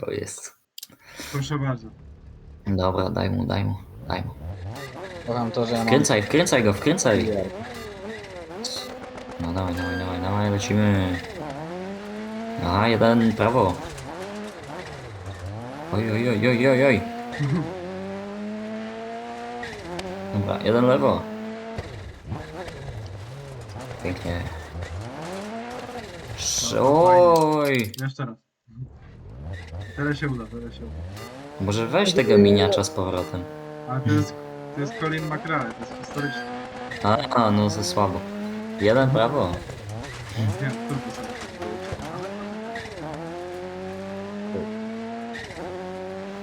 To jest. Proszę bardzo. Dobra, daj mu, daj mu, daj mu. Kocham to, że ja mam... Wkręcaj, wkręcaj go, wkręcaj. No dawaj, dawaj, dawaj, dawaj, lecimy. Aha, jeden prawo. Oj, oj, oj, oj, oj, oj. Dobra, jeden lewo. Pięknie. Oj! Jeszcze raz. Teraz się uda, teraz się uda. Może weź tego miniacza z powrotem. Ale to jest, to jest Colin McRae, to jest historyczne. A, a no za słabo. Jeden prawo. Nie, trudno sobie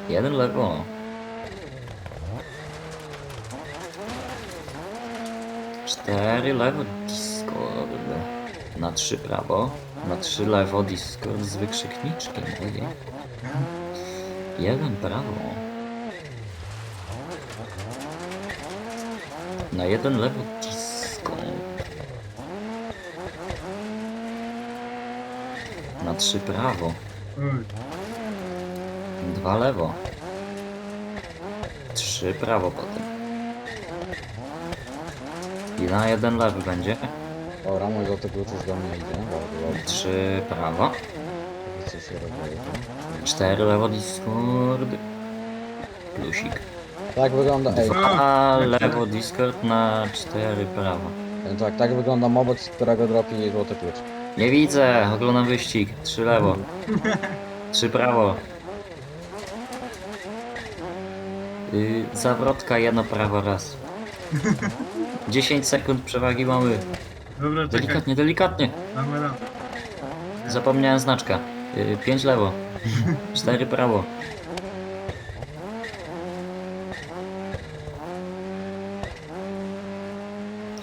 Jeden lewo. Cztery lewo Discord. Na trzy prawo. Na trzy lewo Discord z wykrzykniczkiem. Ojej. Jeden prawo. Na jeden lewo Discord. Na trzy prawo. Dwa lewo. Trzy prawo potem. I na jeden lewy będzie. Dobra, mój złoty klucz już do mnie idzie. Dobra, Trzy prawo. co się robi. Cztery lewo Discord. Plusik. Tak wygląda... Ej, Dwa lewo Discord na cztery prawo. tak, tak wygląda moboc, z którego dropi złoty klucz. Nie widzę, oglądam wyścig. Trzy lewo. Trzy prawo. Yy, zawrotka, jedno prawo, raz. 10 sekund przewagi mamy. dobra, czekaj, Delikatnie, delikatnie. radę. Zapomniałem znaczka. Yy, 5 lewo. 4 prawo.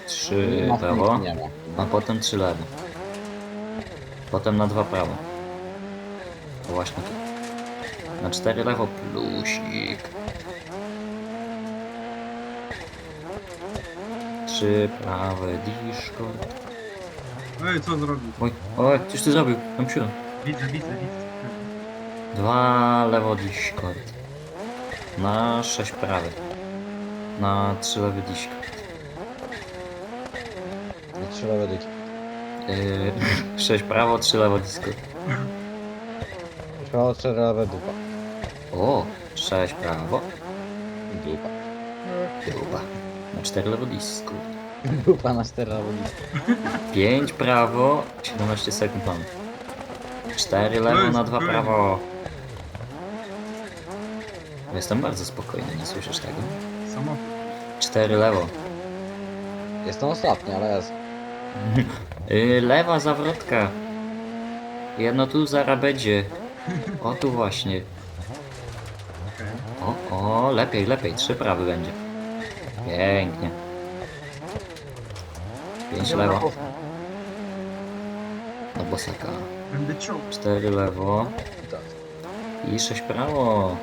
Trzy Ma prawo, Nie ma. a potem trzy lewo. Potem na dwa prawo. To właśnie tu. Na cztery lewo plusik. Trzy prawe Discord. Ej, co zrobił? Oj, oj, coś ty zrobił, tam siłę. Widzę, widzę, widzę. Dwa lewo Discord. Na sześć prawy. Na trzy lewy Discord. Na trzy lewe dyki. Yy, sześć prawo, trzy lewo Discord. Prawo, cztery lewe dupa. O, sześć prawo, Dupa. Dupa. Na cztery lewo Discord. Dupa na dyki. 5 prawo, 17 sekund mam. 4 lewo na 2 spokojnie. prawo. Jestem bardzo spokojny, nie słyszysz tego? Samochód. 4 lewo. Jestem ostatni, ale jest. Yy, lewa zawrotka. Jedno tu zaraz będzie. O tu właśnie. Okej. O, o, lepiej, lepiej. 3 prawy będzie. Pięknie. 5 lewo. Do bosaka. Będę ciął. 4 lewo. I 6 prawo.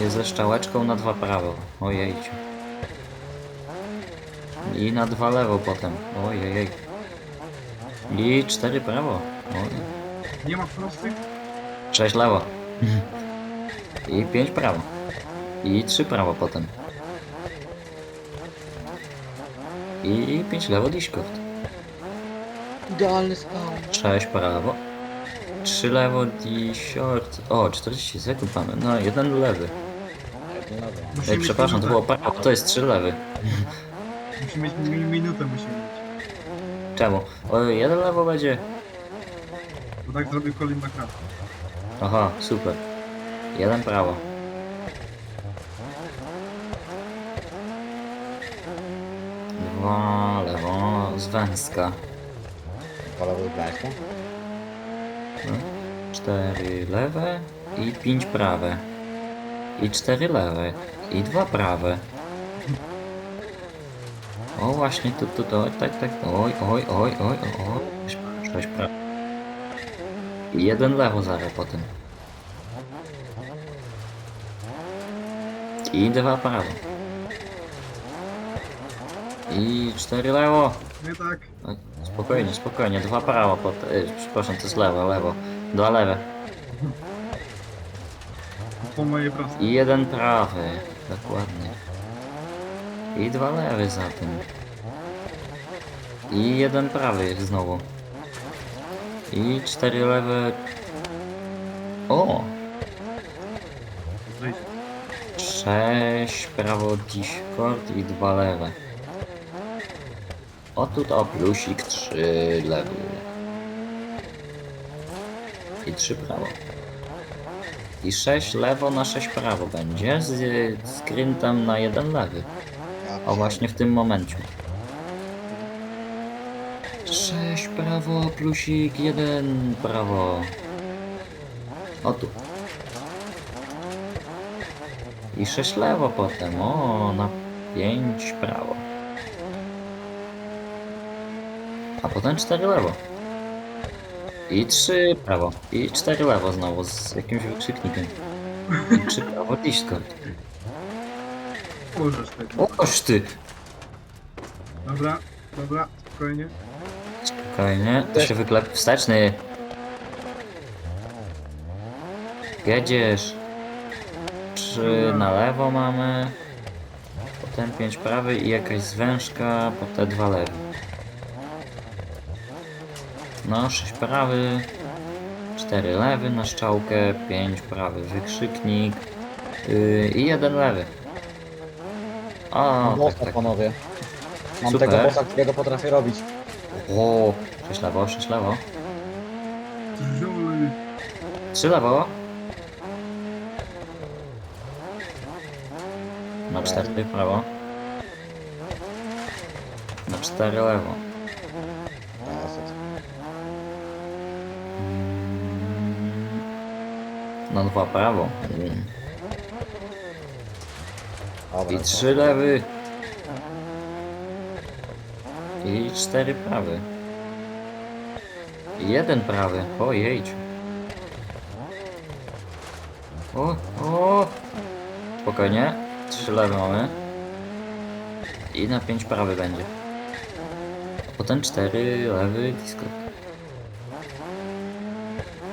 Jest ze szczałeczką na 2 prawo. Ojejciu. I na 2 lewo potem. Ojejej. I 4 prawo. Oj. Nie ma prostych? 6 lewo. I 5 prawo. I 3 prawo potem. I 5 lewo Discord. Idealny spawn. 6 prawo. 3 lewo Discord. O, 40 sekund mamy. No, jeden lewy. Musimy Ej, mieć przepraszam, to było prawo, to jest 3 lewy. Musimy mieć mi- minutę, musimy mieć. Czemu? O, jeden lewo będzie. Bo tak zrobił Colin McRae. Aha, super. Jeden prawo. Dwa lewo z węska. No. Cztery lewe i pięć prawe. I cztery lewe. I dwa prawe. O właśnie, tu, tu, tu, tak, tak, oj, oj, oj, oj, oj, sześć prawe. I jeden lewo zaraz potem. I dwa prawo. I cztery lewo. Nie tak. Oj, Spokojnie, spokojnie, dwa prawo potem. Ej, przepraszam, to jest lewo, lewo. Dwa lewe. po mojej prostej. I jeden prawy. Dokładnie. I dwa lewy za tym. I jeden prawy znowu. I cztery lewe. O! Wyjdzie. Sześć prawo Discord i dwa lewe. O tu to plusik, trzy lewy. I trzy prawo. I sześć lewo na sześć prawo będzie z skrętem na jeden lewy. O właśnie w tym momencie. Sześć prawo, plusik, jeden prawo. O tu. I sześć lewo potem. O, na pięć prawo. A potem cztery lewo. I trzy prawo. I cztery lewo znowu z jakimś wykrzyknikiem. I trzy prawo Discord. Możesz oż ty! Dobra, dobra, spokojnie. Spokojnie, to się wyklep wsteczny. Jedziesz. Trzy na lewo mamy. Potem pięć prawy i jakaś zwężka, potem dwa lewe. No, sześć prawy. Cztery lewy na szczałkę, pięć prawy wykrzyknik. Yy, I jeden lewy. O, tak, Mocno tak. panowie. Mam Super. tego bossa, którego potrafię robić. O, sześć lewo, sześć lewo. Żuły. Trzy lewo. Na cztery prawo. Na cztery lewo. Na dwa prawo. Mm. Dobra, I to- trzy lewy. I cztery prawy. I jeden prawy. Ojejciu. O, o. Spokojnie. Trzy lewe mamy. I na pięć prawy będzie. Potem cztery lewy disco.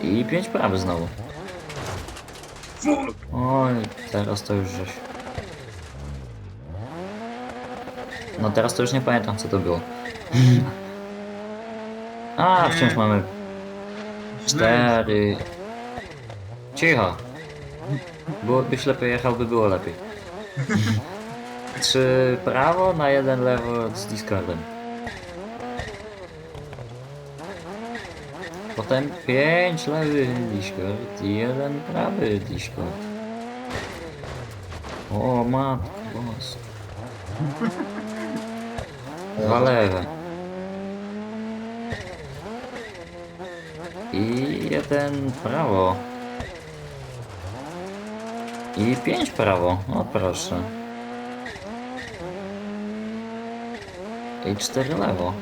I pięć prawy znowu. Oj, teraz to już żeś. No teraz to już nie pamiętam co to było. A, wciąż mamy cztery. Cicho. Byłobyś lepiej jechał, by było lepiej. Trzy prawo na jeden lewo z Discordem. Potem pięć lewy Discord i jeden prawy Discord. O matko boska. Dwa lewe. I jeden prawo. I pięć prawo. O proszę. I cztery lewo.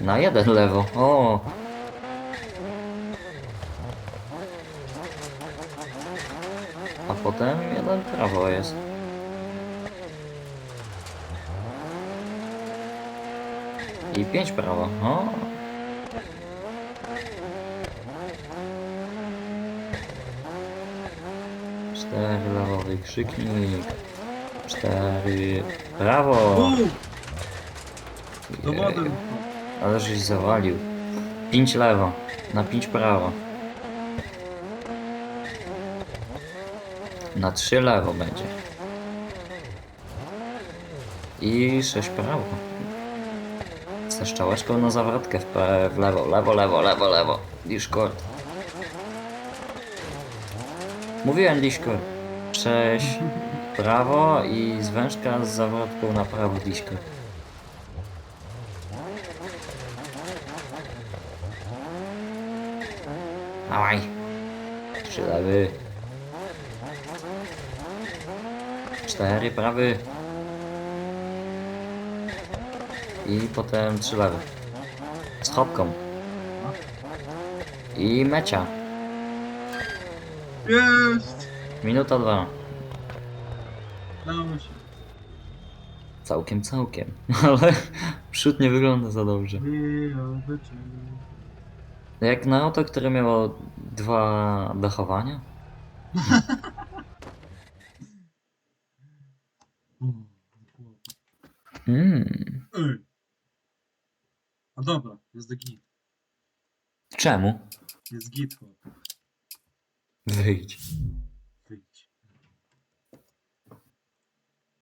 Na jeden lewo. O. potem jeden prawo jest. I pięć prawo. O. Cztery lewo wykrzyknik. Cztery prawo. Jej, Ale żeś zawalił. Pięć lewo. Na pięć prawo. Na trzy lewo będzie. I sześć prawo. Ze szczałeczką na zawrotkę w, w lewo, lewo, lewo, lewo, lewo. Discord. Mówiłem Discord. Sześć prawo i zwężka z zawrotką na prawo Discord. Dawaj. Trzy lewy. Cztery prawy. I potem trzy lewy. Z hopką. I mecia. Jest! Minuta dwa. Dało się. Całkiem, całkiem. Ale przód nie wygląda za dobrze. Cię. Jak na auto, które miało dwa dachowania. Mm, chłopie. Mm. A dobra, jest git. Czemu? Jest git. Wyjdź.